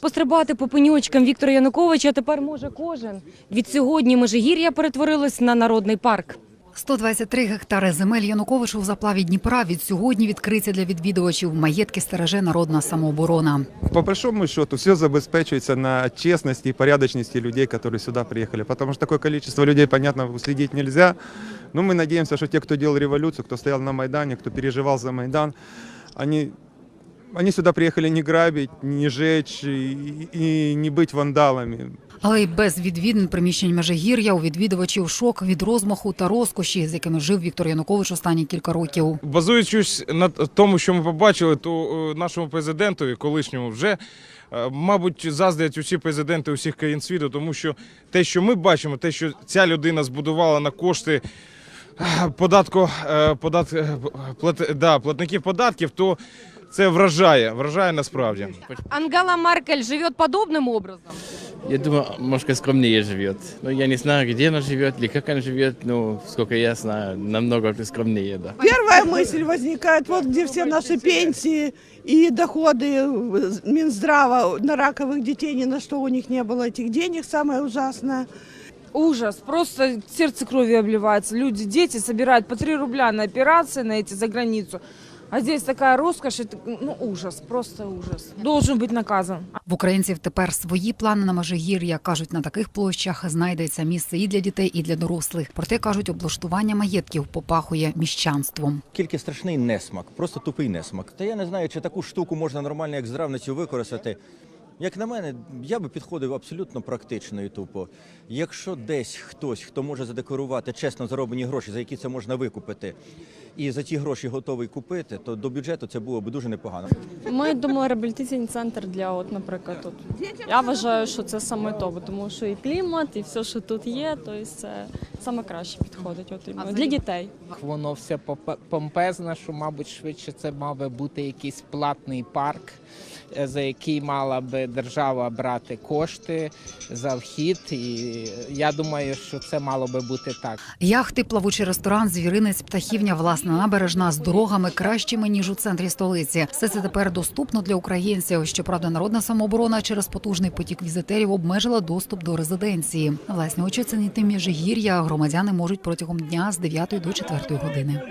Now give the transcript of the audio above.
Пострибати по пеньочкам Віктора Януковича тепер може кожен. Від сьогодні Межигір'я перетворилось на народний парк. 123 гектари земель Януковичу в заплаві Дніпра від сьогодні відкриті для відвідувачів. Маєтки стереже народна самооборона. По большому счету все забеспечивается на честности и порядочности людей, которые сюда приехали. Потому что такое количество людей, понятно, уследить нельзя. Но мы надеемся, что те, кто делал революцию, кто стоял на Майдане, кто переживал за Майдан, они, они сюда приехали не грабить, не жечь и, и не быть вандалами. Але й без відвідин приміщень Межигір'я у відвідувачів шок від розмаху та розкоші, з якими жив Віктор Янукович останні кілька років. Базуючись на тому, що ми побачили, то е, нашому президентові, колишньому, вже, е, мабуть, заздрять усі президенти усіх країн світу, тому що те, що ми бачимо, те, що ця людина збудувала на кошти е, податку, подат, плат, да, платників податків, то це вражає, вражає насправді. Ангела Меркель живе подобним образом. Я думаю, немножко скромнее живет. Ну, я не знаю, где она живет или как она живет, но, сколько я знаю, намного скромнее, да. Первая мысль возникает, вот где все наши пенсии и доходы Минздрава на раковых детей, ни на что у них не было этих денег, самое ужасное. Ужас, просто сердце кровью обливается. Люди, дети собирают по 3 рубля на операции, на эти за границу. А здесь такая роскошь, ну ужас, просто ужас. Должен быть наказан. В українців тепер свої плани на Межигір'я. Кажуть, на таких площах знайдеться місце і для дітей, і для дорослих. Проте кажуть, облаштування маєтків попахує міщанством. Тільки страшний несмак, просто тупий несмак. Та я не знаю, чи таку штуку можна нормально як здравницю використати. Як на мене, я би підходив абсолютно практично і тупо. Якщо десь хтось, хто може задекорувати чесно зароблені гроші, за які це можна викупити, і за ті гроші готовий купити, то до бюджету це було б дуже непогано. Ми думали реабілітаційний центр для, от, наприклад, от. я вважаю, що це саме то, бо тому що і клімат, і все, що тут є, то це саме краще підходить от, для дітей. Воно все помпезне, що, мабуть, швидше це мав би бути якийсь платний парк, е, за який мала би держава брати кошти за вхід. І я думаю, що це мало би бути так. Яхти, плавучий ресторан, звіринець, птахівня, власна набережна з дорогами кращими ніж у центрі столиці. Все це тепер доступно для українців. Щоправда, народна самооборона через потужний потік візитерів обмежила доступ до резиденції. На власні очі оцінити міжгір'я громадяни можуть протягом дня з 9 до 4 години.